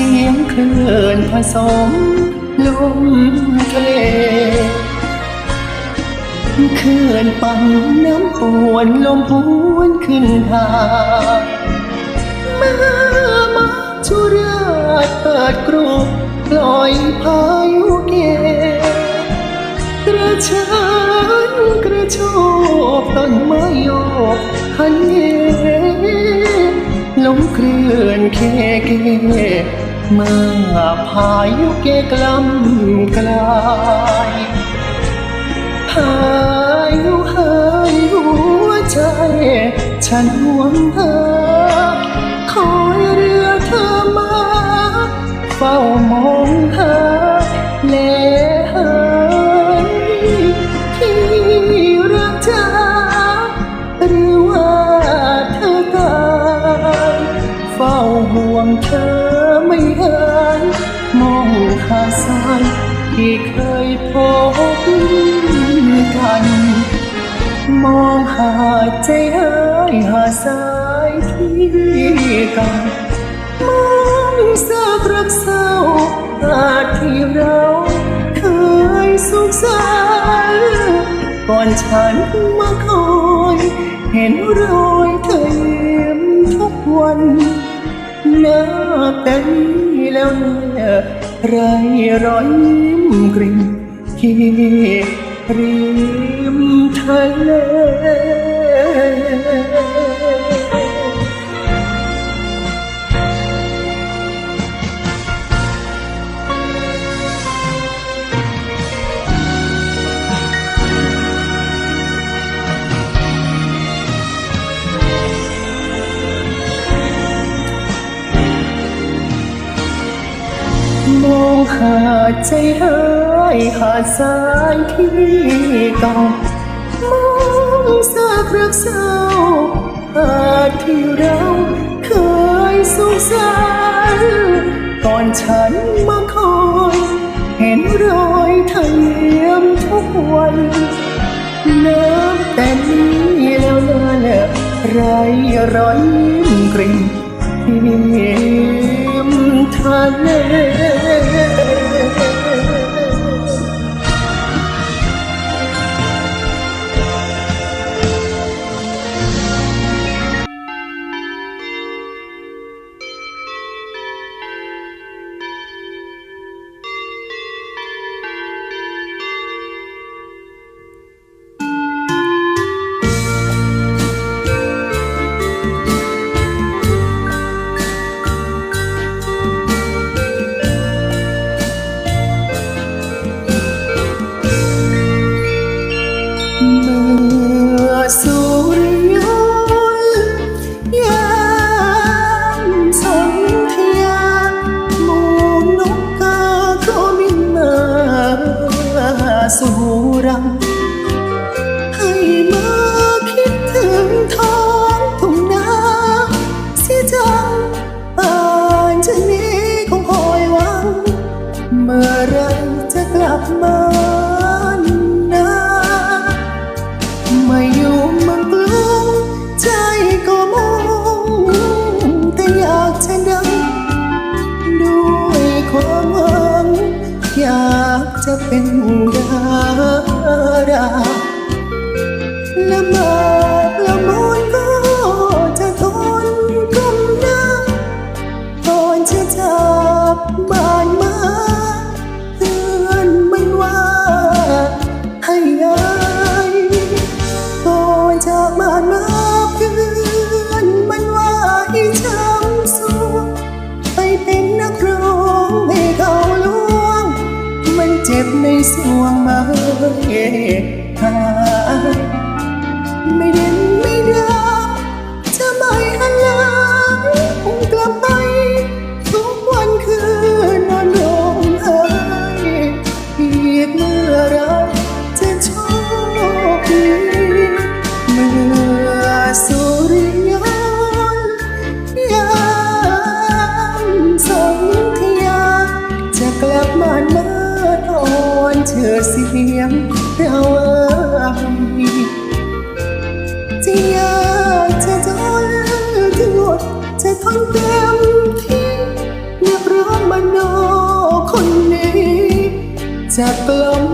สียงคลื่นผสมลมทะเลคลื่อนปั่นน้ำปวนลมพวนขึ้นทางเมื่อมาจุราเปิดกรุปปล่อยพายุเกกระชานกระโชกต้นไม้โยกหันเหลมเคลื่อนเคเก เมื่อพายุเกกลำกลายพายุหายหัวใจ ฉันหวงเธอานฉันมาคอย เห็นรอยเธอยิ้มทุกวันหน้าแต่นี้แล้วเนี่ยไรรอยยิ้มกริ่งที่ริมทะเล มองหาใจหายหาสายที่เก่ามองซากรักเศร้าหาที่เราเคยสุขสันต์ก่อนฉันมาคอยเห็นรอยเธอเยี่ยมทุกวันน้ำแต่นี้แล้วนาเนอะไรรอยยิ้มกริ่มทิมทะเล สวงมาหา เชื่อเสียงเราอามีจะยากจะทนจะอดจะทนเต็มที่นักร้องมโนคนนี้จะกล่อม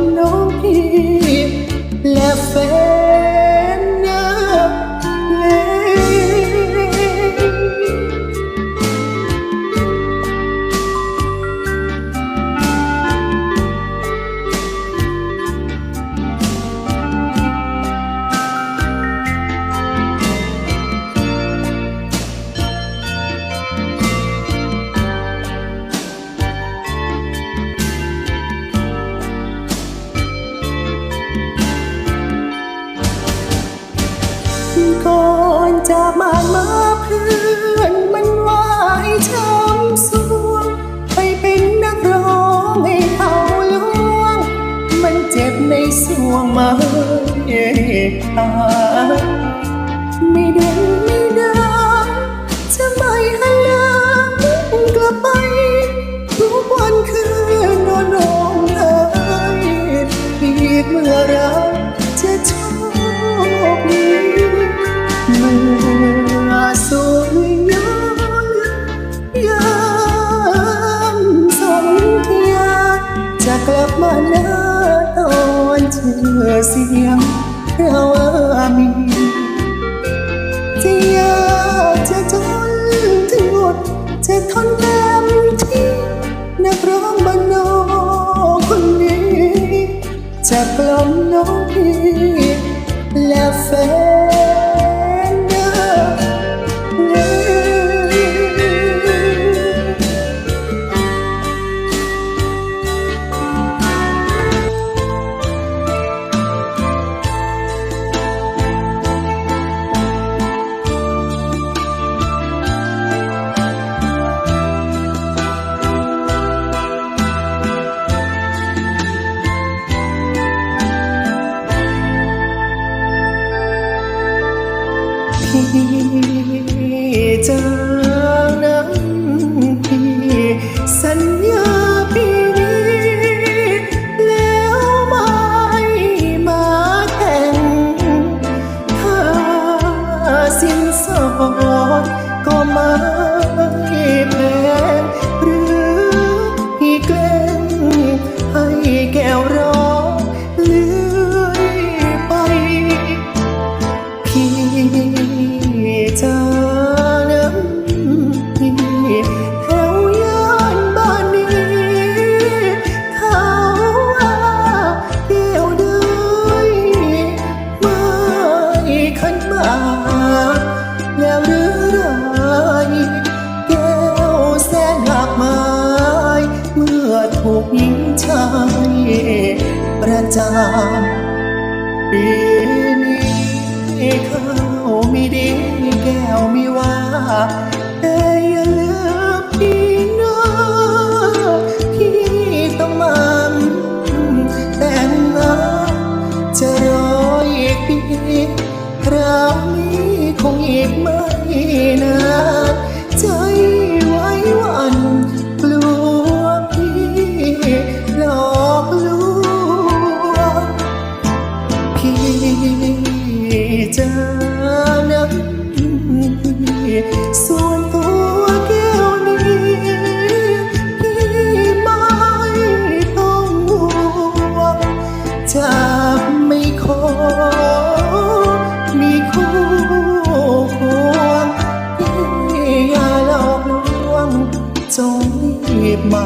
มานมาเพื่อนมันว่าให้ช้ำสวงไปเป็นนักร้องให้เขาลวง มันเจ็บในสวงมาเอ่ยตาไม่ดึง บมา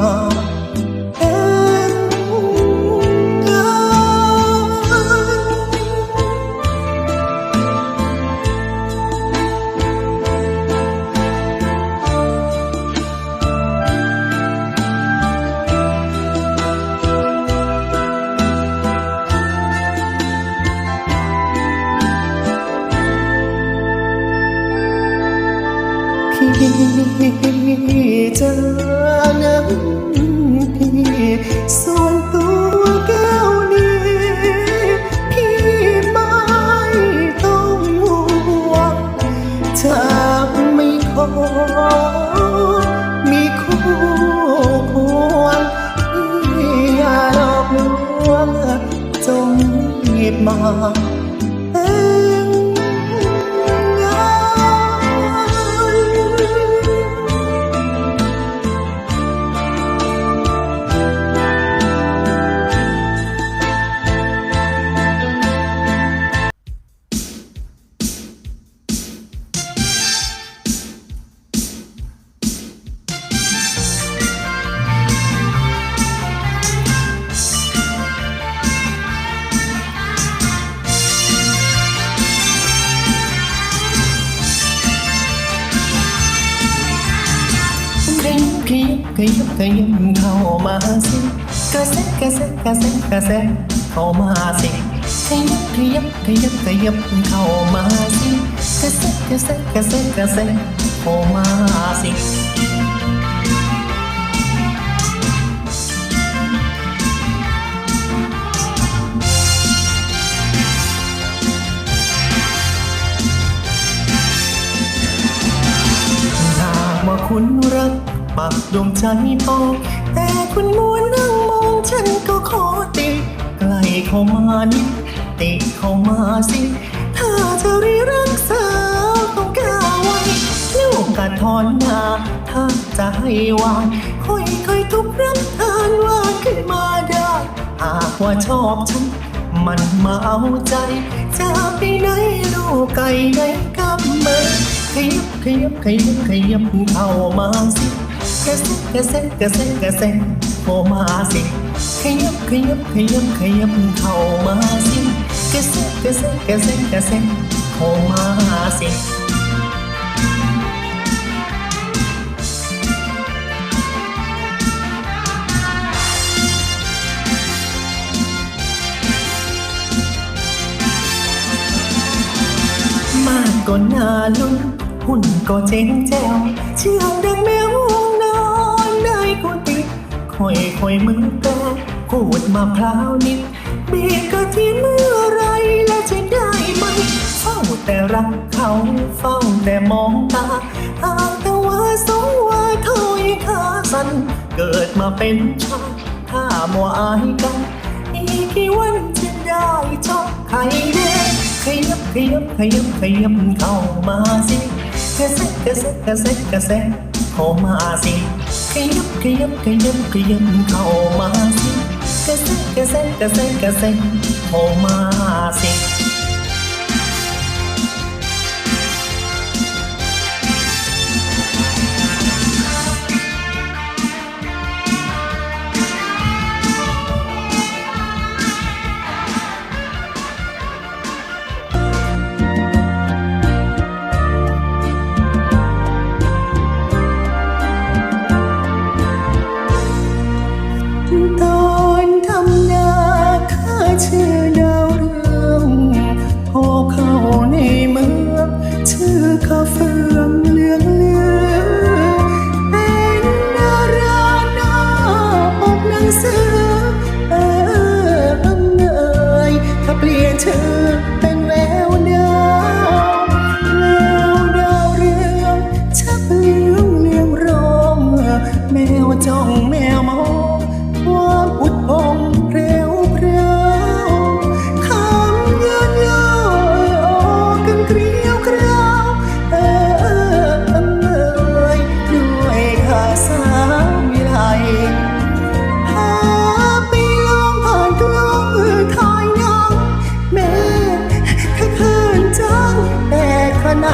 ามไม่ขอมีคู่ควรอย่าหลอกลวงจงหยิบมา ยบขยับเข้ามาสิกระแสกระแสกระแสกระแสเข้ามาสิขยับขยับขยับขยับเข้ามาสิกระแสกระแสกระแสกระแสเข้ามาสิคุณรัก ปักดวงใจพอแต่คุณมัวนั่งมองฉันก็ขอติใกล้เข้ามานิดติเข้ามาสิถ้าจะรีรักษาต้องก้าวไว้ลูกกระทอนหน้าถ้าจะให้วางค่อยค่อยทุบรับทานวาขึ้นมาได้หากว่าชอบฉัน มันมาเอาใจ จะไปไหนลูกไก่ไหนกำมือขยับขยับขยับขยับเข้ามาสิ กระเซ็กกระเซ็กกระเซ็กกระเซ็กเข้ามาสิขยับขยับขยับขยับเข้ามาสิกระเซ็กกระเซ็กกระเซ็กกระเซ็กเข้ามาสิมากก็น่าลุ้นหุ่นก็เจ๋งแจ๋วเชื่องดังแมว ค่อยค่อยมือแปรพูดมาพร้าวนิดเบียก็ที่เมื่อไรและจะได้ไหมเฝ้าแต่รักเขาเฝ้าแต่มองตาหากแต่ว่าสองว่าถอยขาสั้นเกิดมาเป็นชายถ้ามัวอายกันอีกกี่วันจะได้ชอบใครแน่ขยับขยับขยับขยับเข้ามาสิกระเซ็กกระเซ็กกระเซ็กกระเซ็กเข้ามาสิ ขยับขยับขยับขยับเข้ามาสิกระเซ็นกระเซ็นกระเซ็นกระเซ็นเข้ามาสิ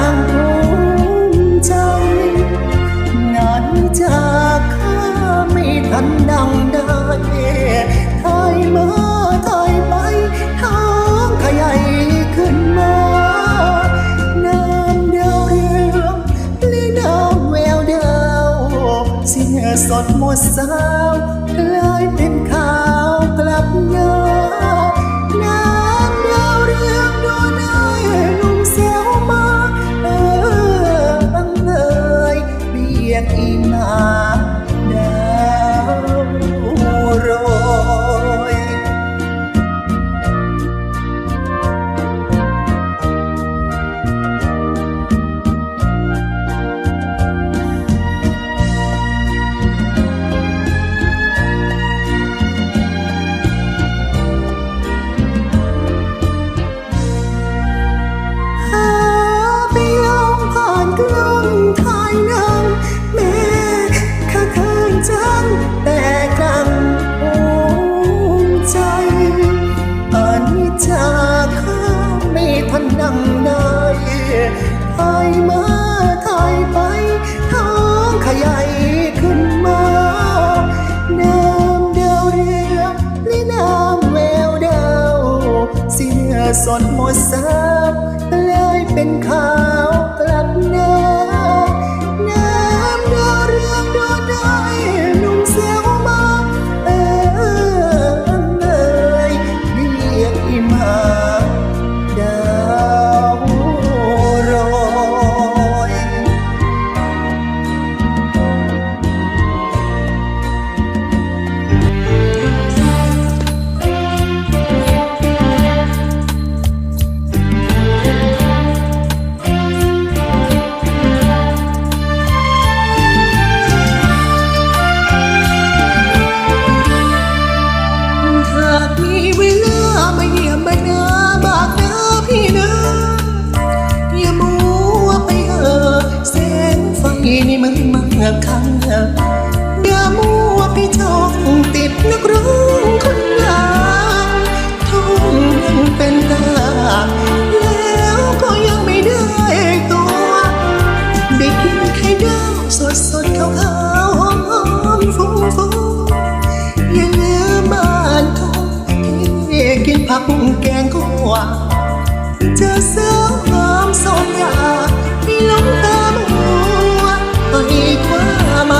ขนังภูมิใจ งานจากข้าไม่ทันดังได้ถ่ายมาถ่ายไปทางขยายขึ้นมา น้ำเดาวเรืองและน้ำแววเดาวเสียสดหมดสาว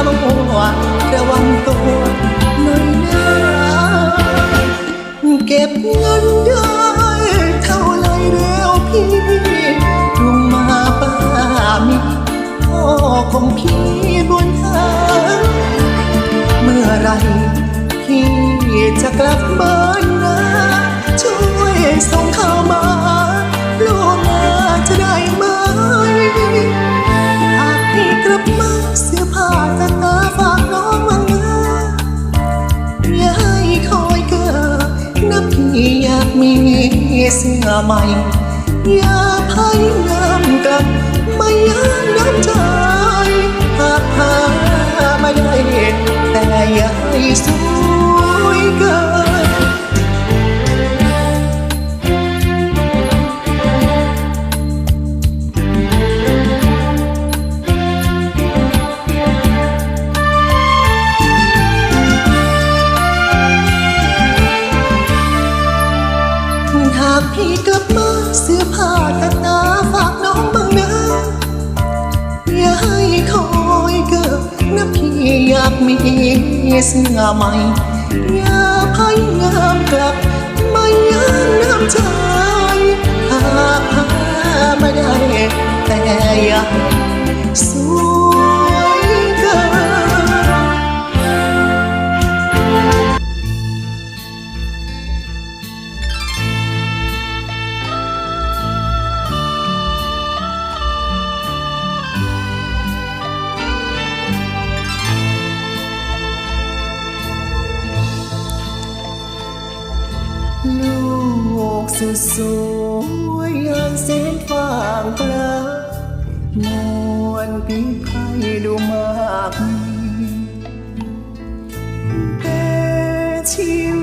มาบัวระวังตัวหน่อยนะเก็บเงินได้เท่าไรแล้วพี่ลุงมาป้ามีพ่อคงพี่บนหางเมื่อไรพี่จะกลับบ้านนะช่วยส่งข่าวมาลูกมาจะได้ไหม รับมาเสื้อผ้าตาตาฝากน้องมานะอย่าให้คอยเกิดนับพี่อยากมีเสื้อใหม่ อย่าพายน้ำกลับไม่ยามน้ำใจหากหามาได้แต่อย่าให้สวยเกิน เสื้อผ้าตัดตาฝากน้องบ้างนะอย่าให้คอยเกิดนะพี่อยากมีเสื้อใหม่ อย่าพยายามกลับไม่ยามน้ำใจหากหาไม่ได้แต่อยากส ชี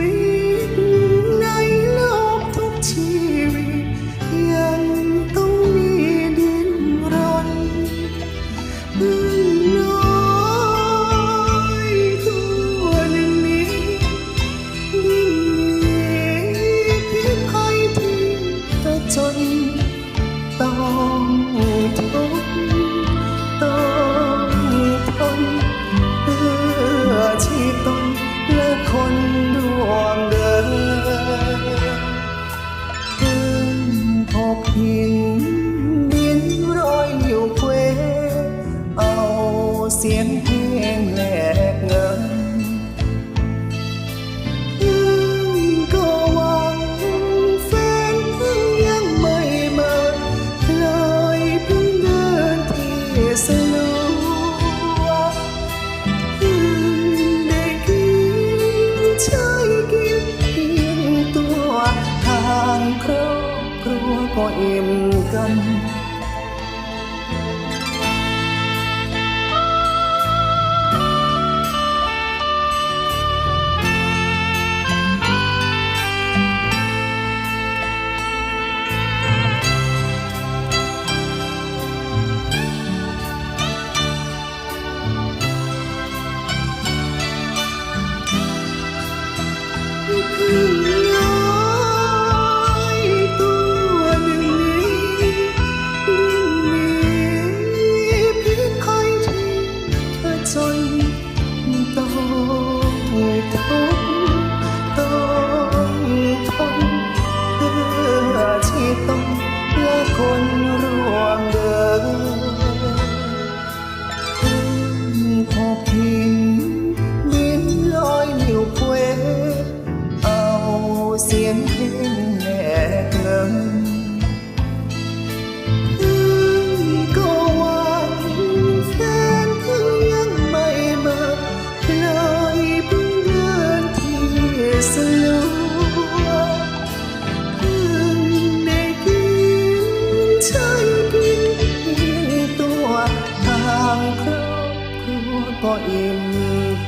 อิ่ม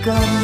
กัน